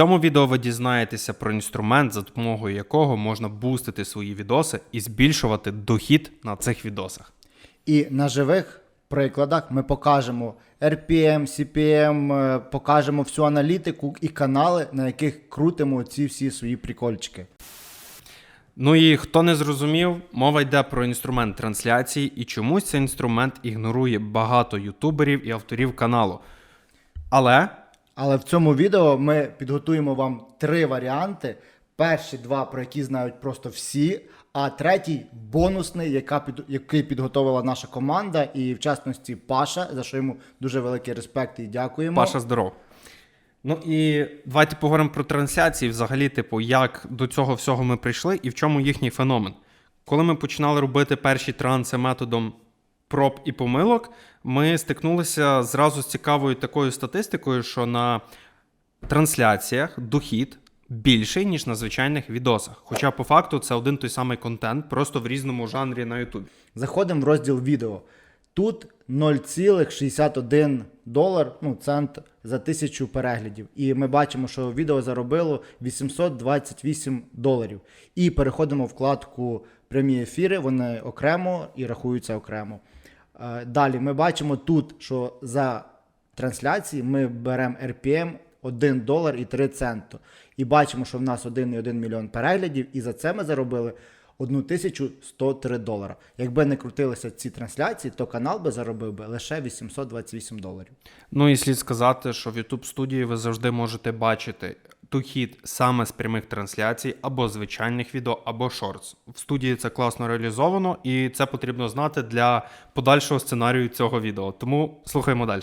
цьому відео ви дізнаєтеся про інструмент, за допомогою якого можна бустити свої відоси і збільшувати дохід на цих відосах. І на живих прикладах ми покажемо RPM, CPM, е, покажемо всю аналітику і канали, на яких крутимо ці всі свої прикольчики. Ну і хто не зрозумів, мова йде про інструмент трансляції, і чомусь цей інструмент ігнорує багато ютуберів і авторів каналу. Але Але в цьому відео ми підготуємо вам три варіанти. Перші два, про які знають просто всі, а третій бонусний, яка під, який підготовила наша команда, і в частності Паша, за що йому дуже великий респект і дякуємо. Паша здоров. Ну і давайте поговоримо про трансляції, взагалі, типу, як до цього всього ми прийшли і в чому їхній феномен. Коли ми починали робити перші транси методом проб і помилок, ми стикнулися зразу з цікавою такою статистикою, що на трансляціях дохід більший, ніж на звичайних відосах. Хоча по факту це один той самий контент, просто в різному жанрі на YouTube. Заходимо в розділ відео. Тут 0,61 долар, ну, цент за тисячу переглядів. І ми бачимо, що відео заробило 828 доларів. І переходимо в вкладку прямі ефіри, вони окремо і рахуються окремо. Е, Далі ми бачимо тут, що за трансляції ми беремо RPM 1 долар і 3 центи. І бачимо, що в нас 1,1 мільйон переглядів, і за це ми заробили 1103 долара. Якби не крутилися ці трансляції, то канал би заробив би лише 828 доларів. Ну і слід сказати, що в YouTube студії ви завжди можете бачити дохід саме з прямих трансляцій, або звичайних відео, або шортс. В студії це класно реалізовано, і це потрібно знати для подальшого сценарію цього відео. Тому слухаємо далі.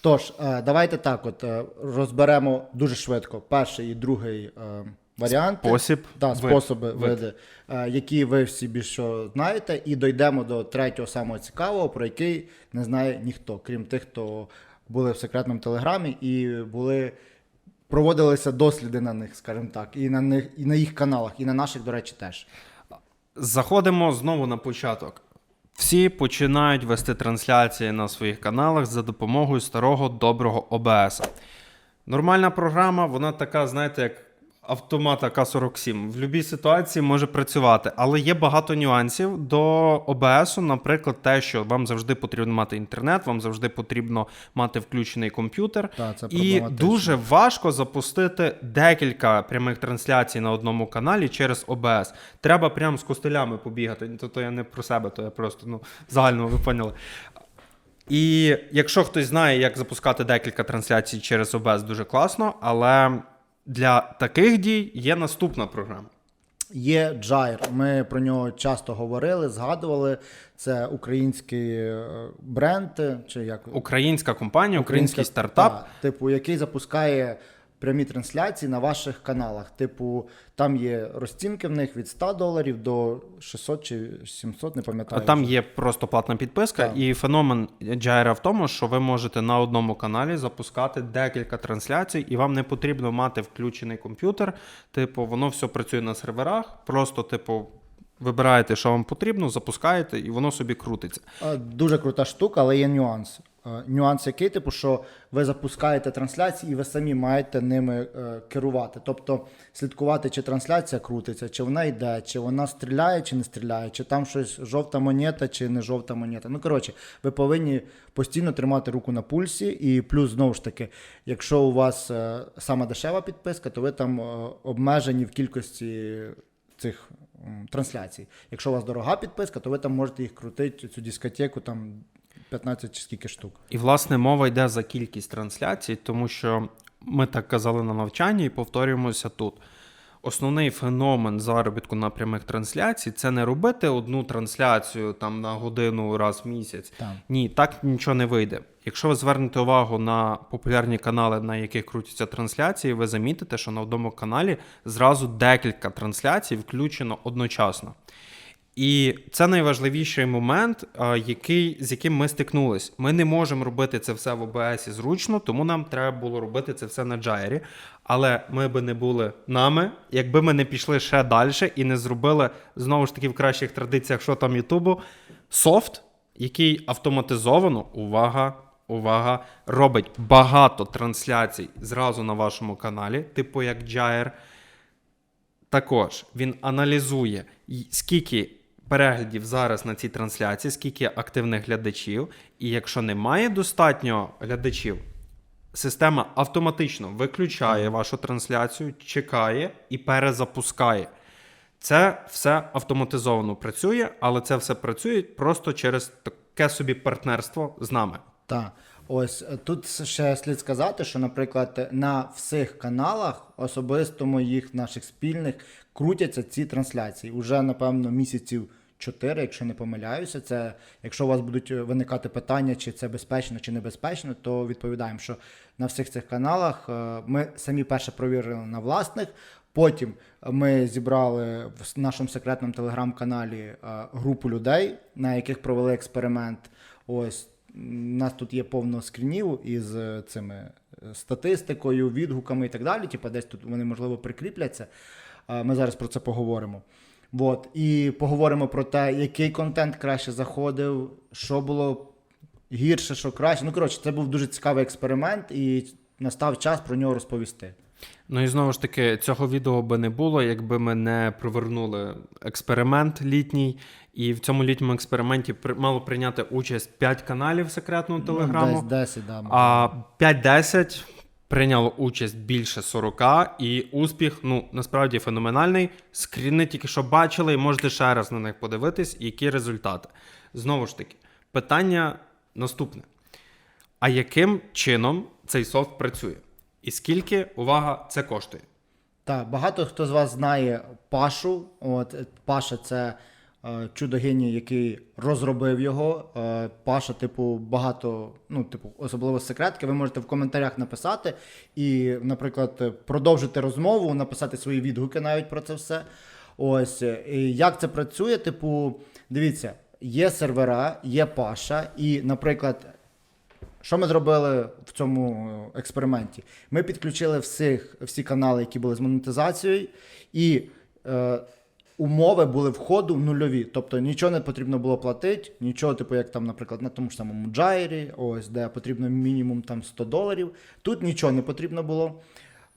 Тож, е, давайте так: от е, розберемо дуже швидко перший і другий е, варіанти. Спосіб, да, способи, вид. види, які ви всі більше знаєте, і дійдемо до третього самого цікавого, про який не знає ніхто, крім тих, хто були в секретному телеграмі і були. Проводилися досліди на них, скажімо так, і на них, і на їх каналах, і на наших, до речі, теж. Заходимо знову на початок. Всі починають вести трансляції на своїх каналах за допомогою старого доброго ОБС. Нормальна програма, вона така, знаєте, як автомат АК-47. В будь-якій ситуації може працювати, але є багато нюансів до ОБС. Наприклад, те, що вам завжди потрібно мати інтернет, вам завжди потрібно мати включений комп'ютер. Так, це і дуже важко запустити декілька прямих трансляцій на одному каналі через ОБС. Треба прям з костелями побігати. То, то я не про себе, то я просто ну, загально ви поняли. І якщо хтось знає, як запускати декілька трансляцій через ОБС, дуже класно, але для таких дій є наступна програма. Є Джайр, Ми про нього часто говорили, згадували. Це український е, бренд, чи як Українська компанія, український стартап. та, типу, який запускає прямі трансляції на ваших каналах. Типу, там є розцінки в них від 100 доларів до 600 чи 700, не пам'ятаю. Там вже. є просто платна підписка, Так. і феномен Джайра в тому, що ви можете на одному каналі запускати декілька трансляцій, і вам не потрібно мати включений комп'ютер. Типу, воно все працює на серверах. Просто, типу, вибираєте, що вам потрібно, запускаєте, і воно собі крутиться. Дуже крута штука, але є нюанс. Е, Нюанс який, типу, що ви запускаєте трансляції, і ви самі маєте ними е, керувати. Тобто слідкувати, чи трансляція крутиться, чи вона йде, чи вона стріляє, чи не стріляє, чи там щось жовта монета, чи не жовта монета. Ну, коротше, ви повинні постійно тримати руку на пульсі. І плюс, знову ж таки, якщо у вас е, сама дешева підписка, то ви там обмежені в кількості цих трансляцій. Якщо у вас дорога підписка, то ви там можете їх крутити, цю дискотеку там 15 чи скільки штук. І, власне, мова йде за кількість трансляцій, тому що ми так казали на навчанні і повторюємося тут. Основний феномен заробітку на прямих трансляцій це не робити одну трансляцію там на годину раз в місяць. Так. Ні, так нічого не вийде. Якщо ви звернете увагу на популярні канали, на яких крутяться трансляції, ви замітите, що на одному каналі зразу декілька трансляцій включено одночасно. І це найважливіший момент, який, з яким ми стикнулись. Ми не можемо робити це все в ОБС зручно, тому нам треба було робити це все на Джайрі. Але ми би не були нами, якби ми не пішли ще далі і не зробили знову ж таки в кращих традиціях, що там Ютубу, софт, який автоматизовано, увага, увага, робить багато трансляцій зразу на вашому каналі, типу як Jair. Також він аналізує, скільки переглядів зараз на цій трансляції, скільки активних глядачів, і якщо немає достатньо глядачів, система автоматично виключає вашу трансляцію, чекає і перезапускає. Це все автоматизовано працює, але це все працює просто через таке собі партнерство з нами. Так. Ось е, тут ще слід сказати, що, наприклад, на всіх каналах, особисто моїх наших спільних, крутяться ці трансляції. Уже, напевно, місяців 4, якщо не помиляюся. Це якщо у вас будуть виникати питання, чи це безпечно, чи небезпечно, то відповідаємо, що на всіх цих каналах е, ми самі перше провірили на власних. Потім ми зібрали в нашому секретному телеграм-каналі е, групу людей, на яких провели експеримент. Ось нас тут є повно скрінів із е, цими е, статистикою, відгуками і так далі. Типа десь тут вони можливо прикріпляться. Ми зараз про це поговоримо. От. І поговоримо про те, який контент краще заходив, що було гірше, що краще. Ну, коротше, це був дуже цікавий експеримент, і настав час про нього розповісти. Ну і знову ж таки, цього відео би не було, якби ми не провернули експеримент літній. І в цьому літньому експерименті мало прийняти участь 5 каналів секретного телеграму. Ну, десь 10, да, А 5-10 прийняло участь більше 40, і успіх, ну насправді феноменальний. Скріни тільки що бачили, і можете ще раз на них подивитись, які результати. Знову ж таки, питання наступне: а яким чином цей софт працює? І скільки увага це коштує? Так, багато хто з вас знає Пашу. От Паша це е, чудо який розробив його. Е, Паша, типу, багато, ну, типу, особливо секретки. Ви можете в коментарях написати і, наприклад, продовжити розмову, написати свої відгуки навіть про це все. Ось і як це працює? Типу, дивіться, є сервера, є Паша, і, наприклад, що ми зробили в цьому е, експерименті? Ми підключили всіх, всі канали, які були з монетизацією, і е, умови були входу нульові. Тобто нічого не потрібно було платити, нічого, типу, як там, наприклад, на тому ж самому Джайрі, ось де потрібно мінімум там 100 доларів. Тут нічого не потрібно було.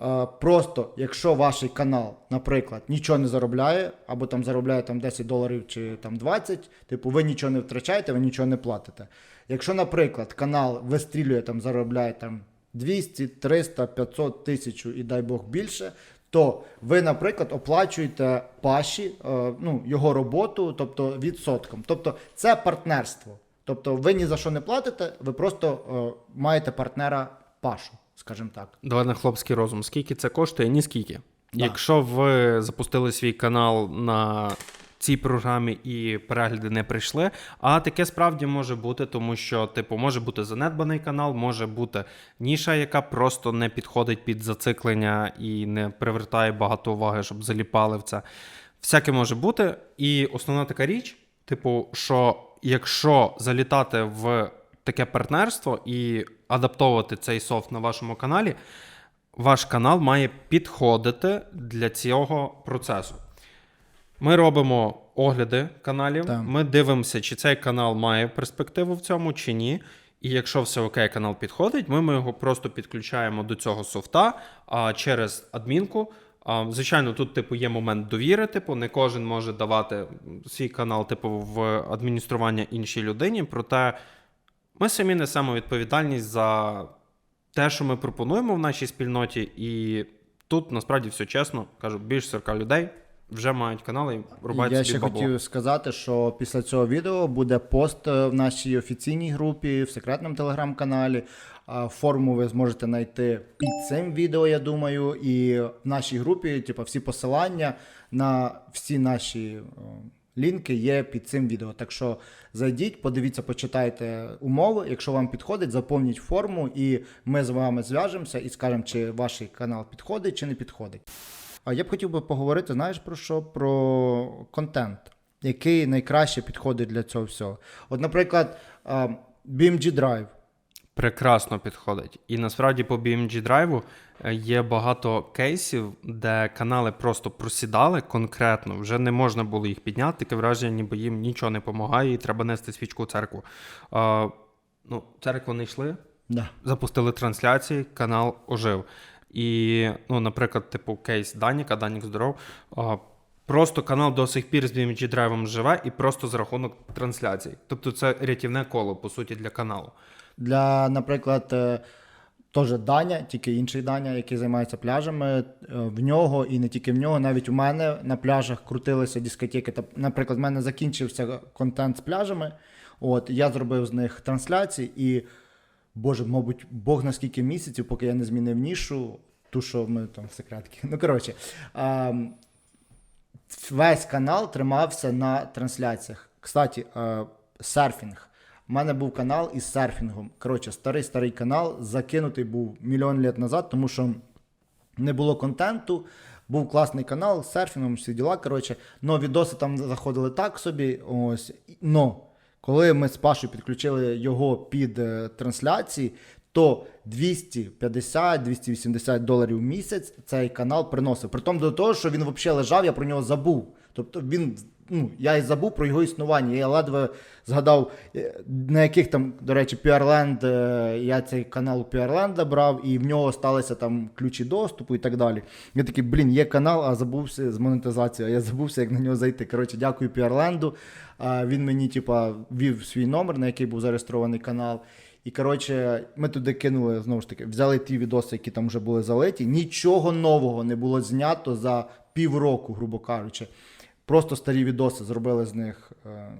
Е, Просто, якщо ваш канал, наприклад, нічого не заробляє, або там заробляє там 10 доларів чи там 20, типу, ви нічого не втрачаєте, ви нічого не платите. Якщо, наприклад, канал вистрілює там, заробляє там 200, 300, 500 тисяч і дай Бог більше, то ви, наприклад, оплачуєте паші, е, ну, його роботу, тобто відсотком. Тобто це партнерство. Тобто ви ні за що не платите, ви просто е, маєте партнера пашу, скажімо так. Давай на хлопський розум. Скільки це коштує? Ні скільки. Да. Якщо ви запустили свій канал на цій програмі і перегляди не прийшли, а таке справді може бути, тому що, типу, може бути занедбаний канал, може бути ніша, яка просто не підходить під зациклення і не привертає багато уваги, щоб заліпали в це. Всяке може бути. І основна така річ, типу, що якщо залітати в таке партнерство і адаптовувати цей софт на вашому каналі, ваш канал має підходити для цього процесу. Ми робимо огляди каналів, Так. ми дивимося, чи цей канал має перспективу в цьому, чи ні. І якщо все окей, канал підходить, ми, ми його просто підключаємо до цього софта а, через адмінку. А, звичайно, тут, типу, є момент довіри, типу, не кожен може давати свій канал, типу, в адміністрування іншій людині. Проте ми самі несемо відповідальність за те, що ми пропонуємо в нашій спільноті, і тут насправді все чесно, кажу, більш 40 людей вже мають канали і рубають Я собі ще бабло. хотів сказати, що після цього відео буде пост е, в нашій офіційній групі, в секретному телеграм-каналі. Форму ви зможете знайти під цим відео, я думаю. І в нашій групі, типу, всі посилання на всі наші о, лінки є під цим відео. Так що зайдіть, подивіться, почитайте умови. Якщо вам підходить, заповніть форму, і ми з вами зв'яжемося і скажемо, чи ваш канал підходить, чи не підходить. А я б хотів би поговорити, знаєш про що? Про контент, який найкраще підходить для цього всього. От, наприклад, BMG Drive. Прекрасно підходить. І насправді по BMG Drive е, є багато кейсів, де канали просто просідали конкретно, вже не можна було їх підняти, таке враження, ніби їм нічого не допомагає, і треба нести свічку в церкву. А, ну, церкву не йшли, Да. запустили трансляції, канал ожив. І, ну, наприклад, типу кейс Даніка, Данік здоров. Просто канал до сих пір з BMG драйвом живе і просто за рахунок трансляцій. Тобто це рятівне коло, по суті, для каналу. Для, наприклад, е, теж Даня, тільки інший Даня, який займається пляжами. е, В нього і не тільки в нього, навіть у мене на пляжах крутилися дискотеки. Наприклад, в мене закінчився контент з пляжами. От я зробив з них трансляції, і Боже, мабуть, Бог на скільки місяців, поки я не змінив нішу, ту, що ми там секретки. Ну, коротше, весь канал тримався на трансляціях. Кстати, е, серфінг. У мене був канал із серфінгом. Коротше, старий старий канал, закинутий був мільйон літ назад, тому що не було контенту. Був класний канал з серфінгом, всі діла. Коротше, но відоси там заходили так собі. Ось. Но коли ми з Пашою підключили його під е, трансляції, то 250-280 доларів в місяць цей канал приносив. Притом до того, що він взагалі лежав, я про нього забув. Тобто він. Ну, я і забув про його існування. Я ледве згадав, е, на яких там, до речі, Піарленд, е, я цей канал Піарленда брав, і в нього сталися там ключі доступу і так далі. Я такий, блін, є канал, а забувся з монетизацією, а я забувся, як на нього зайти. Коротше, дякую Піарленду. Він мені, типа, ввів свій номер, на який був зареєстрований канал. І коротше, ми туди кинули знову ж таки, взяли ті відоси, які там вже були залиті. Нічого нового не було знято за півроку, грубо кажучи. Просто старі відоси зробили з них е,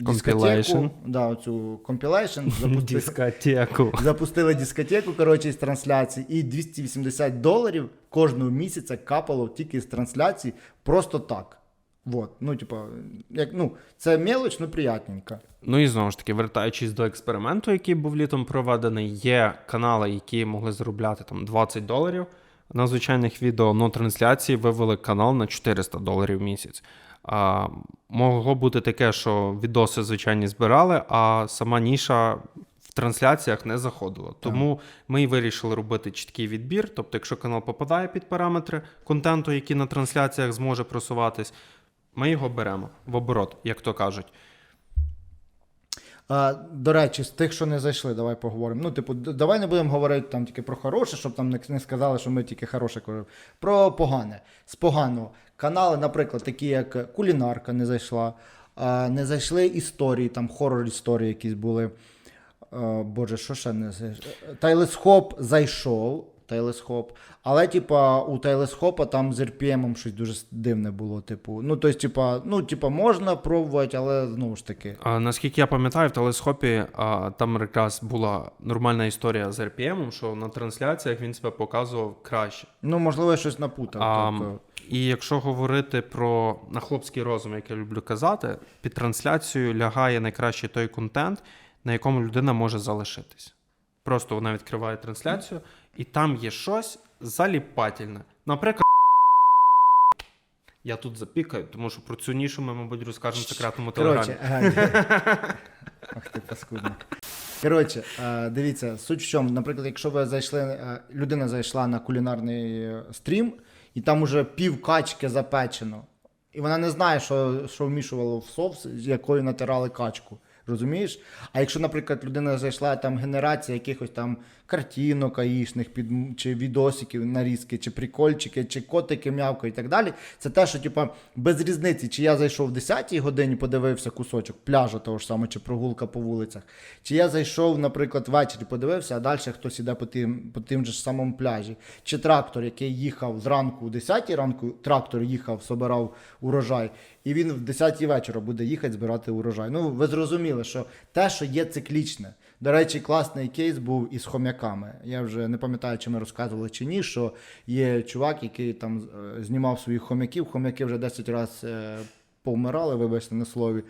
дискотеку. Да, оцю compilation, запустили, Дискотеку. запустили дискотеку коротше, із трансляції, і 280 доларів кожного місяця капало тільки з трансляцій, просто так. Вот. Ну, типа, як, ну, це мелоч, ну приятненько. Ну і знову ж таки, вертаючись до експерименту, який був літом проведений, є канали, які могли заробляти там 20 доларів на звичайних відео, но трансляції вивели канал на 400 доларів в місяць. А, могло бути таке, що відоси звичайні збирали, а сама ніша в трансляціях не заходила. Тому ми і вирішили робити чіткий відбір. Тобто, якщо канал попадає під параметри контенту, який на трансляціях зможе просуватись, ми його беремо в оборот, як то кажуть. А, до речі, з тих, що не зайшли, давай поговоримо. Ну, типу, давай не будемо говорити там тільки про хороше, щоб там не, не сказали, що ми тільки хороше кажемо. Про погане. З поганого. Канали, наприклад, такі як Кулінарка не зайшла, а, не зайшли історії, там хорор історії якісь були. А, Боже, що ще не зайшло? Тайлесхоп зайшов. Тайлесхоп. Але, типа, у Тайлесхопа там з RPM щось дуже дивне було. Типу, ну, тобто, типа, ну, типа, можна пробувати, але знову ж таки. А, наскільки я пам'ятаю, в телескопі а, там якраз була нормальна історія з RPM, що на трансляціях він себе показував краще. Ну, можливо, я щось напутав. А, тобто. і якщо говорити про на хлопський розум, як я люблю казати, під трансляцію лягає найкращий той контент, на якому людина може залишитись. Просто вона відкриває трансляцію, і там є щось заліпательне. Наприклад, я тут запікаю, тому що про цю нішу ми, мабуть, розкажемо в секретному телеграмі. Ах ти паскудник. Коротше, е, дивіться, суть в чому, наприклад, якщо ви зайшли, е, людина зайшла на кулінарний е, стрім, і там уже пів качки запечено, і вона не знає, що, що вмішувало в соус, з якою натирали качку. Розумієш? А якщо, наприклад, людина зайшла там генерація якихось там картинок аїшних, під, чи відосиків, нарізки, чи прикольчики, чи котики, м'явка і так далі, це те, що типа без різниці, чи я зайшов в 10-й годині, подивився кусочок пляжа того ж самого, чи прогулка по вулицях, чи я зайшов, наприклад, ввечері подивився, а далі хтось іде по тим, по тим же ж самому пляжі, чи трактор, який їхав зранку о 10-й ранку, трактор їхав, собирав урожай, і він в 10-й вечора буде їхати збирати урожай. Ну, ви зрозуміли, що те, що є циклічне. До речі, класний кейс був із хом'яками. Я вже не пам'ятаю, чи ми розказували чи ні, що є чувак, який там е, знімав своїх хом'яків. Хом'яки вже 10 разів е, повмирали, вибачте на слові.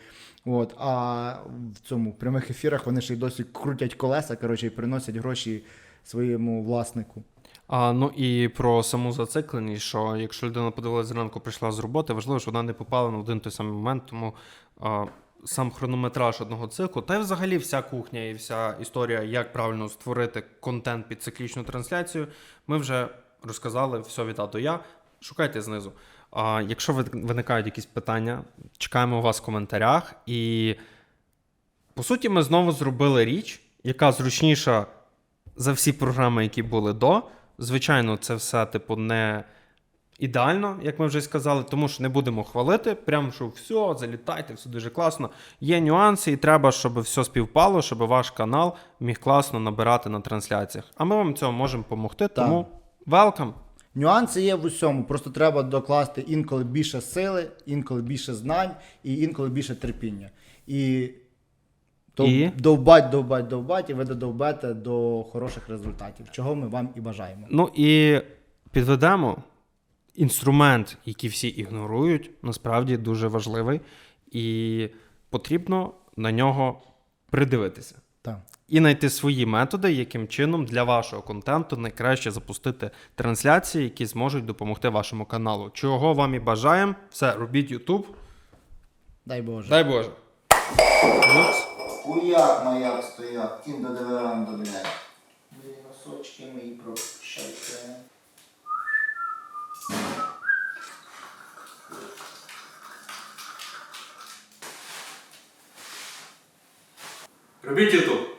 От, а в цьому в прямих ефірах вони ще й досі крутять колеса, коротше, і приносять гроші своєму власнику. А, ну і про саму зацикленість, що якщо людина подивилася зранку, прийшла з роботи, важливо, щоб вона не попала на один той самий момент, тому а, сам хронометраж одного циклу, та й взагалі вся кухня і вся історія, як правильно створити контент під циклічну трансляцію, ми вже розказали все від А до Я. Шукайте знизу. А, якщо ви- виникають якісь питання, чекаємо вас в коментарях. І по суті, ми знову зробили річ, яка зручніша за всі програми, які були до. Звичайно, це все, типу, не ідеально, як ми вже сказали, тому що не будемо хвалити. Прям що все, залітайте, все дуже класно. Є нюанси, і треба, щоб все співпало, щоб ваш канал міг класно набирати на трансляціях. А ми вам цього можемо допомогти. Тому welcome! Нюанси є в усьому, просто треба докласти інколи більше сили, інколи більше знань і інколи більше терпіння. І, І? довбать, довбать, довбать, і ви додовбете до хороших результатів, чого ми вам і бажаємо. Ну і підведемо інструмент, який всі ігнорують, насправді дуже важливий, і потрібно на нього придивитися. Так. І знайти свої методи, яким чином для вашого контенту найкраще запустити трансляції, які зможуть допомогти вашому каналу. Чого вам і бажаємо. Все, робіть YouTube. Дай Боже. Дай Боже. Хуяк маяк стояк, кін до деверанду, блядь. Носочки мої прощайте. Робіть YouTube.